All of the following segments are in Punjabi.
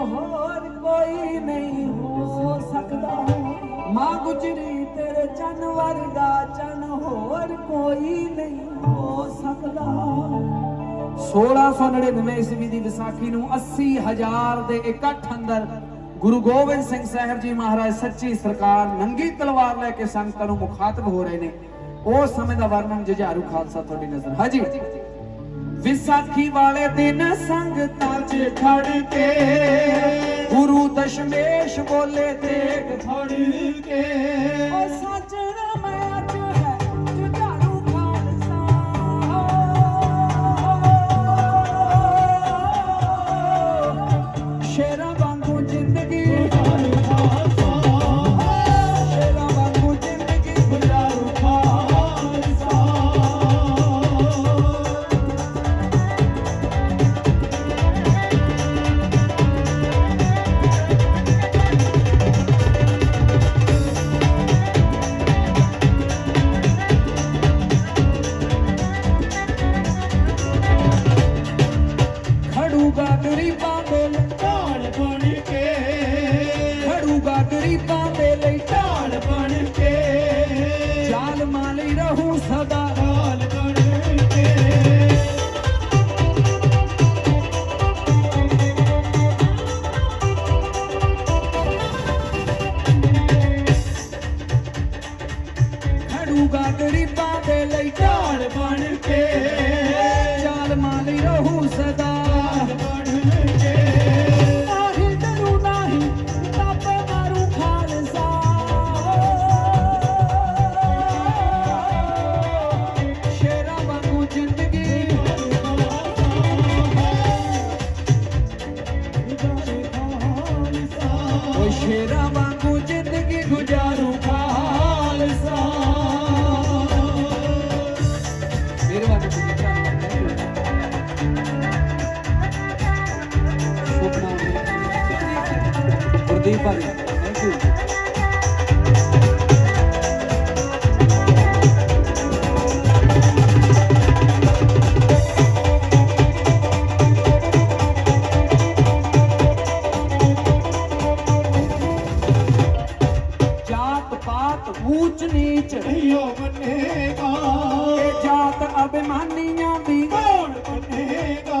ਹੋਰ ਕੋਈ ਨਹੀਂ ਹੋ ਸਕਦਾ। ਮਾਂ ਗੁਜਰੀ ਤੇਰੇ ਚੰਨ ਵਰਗਾ ਚੰਨ ਹੋਰ ਕੋਈ ਨਹੀਂ ਹੋ ਸਕਦਾ। 1699 ਈਸਵੀ ਦੀ ਵਿਸਾਖੀ ਨੂੰ 80000 ਦੇ ਇਕੱਠ ਅੰਦਰ ਗੁਰੂ ਗੋਬਿੰਦ ਸਿੰਘ ਸਾਹਿਬ ਜੀ ਮਹਾਰਾਜ ਸੱਚੀ ਸਰਕਾਰ ਨੰਗੀ ਤਲਵਾਰ ਲੈ ਕੇ ਸੰਗਤਾਂ ਨੂੰ ਮੁਖਾਤਬ ਹੋ ਰਹੇ ਨੇ। ਉਸ ਸਮੇਂ ਦਾ ਵਰਣਨ ਜੁਝਾਰੂ ਖਾਲਸਾ ਤੁਹਾਡੀ ਨਜ਼ਰ। ਹਾਂਜੀ। ਵਿਸਾਖੀ ਵਾਲੇ ਦਿਨ ਸੰਗਤਾਂ 'ਚ ਖੜ ਕੇ, ਗੁਰੂ ਦਸ਼ਮੇਸ਼ ਬੋਲੇ ਤੇਗ ਫੜ ਕੇ। ਓ ਸਾਜਣਾ ਮੈਂ ਗਰੀਬਾਂ ਦੇ ਲਈ ਢਾਲ दे पा ऊंच नीच। यो बनेगा। जात अभिमानियाँ भी। कौन बनेगा?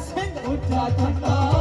ਸਿੰਘ ਉੱਚਾ ਠੰਡਾ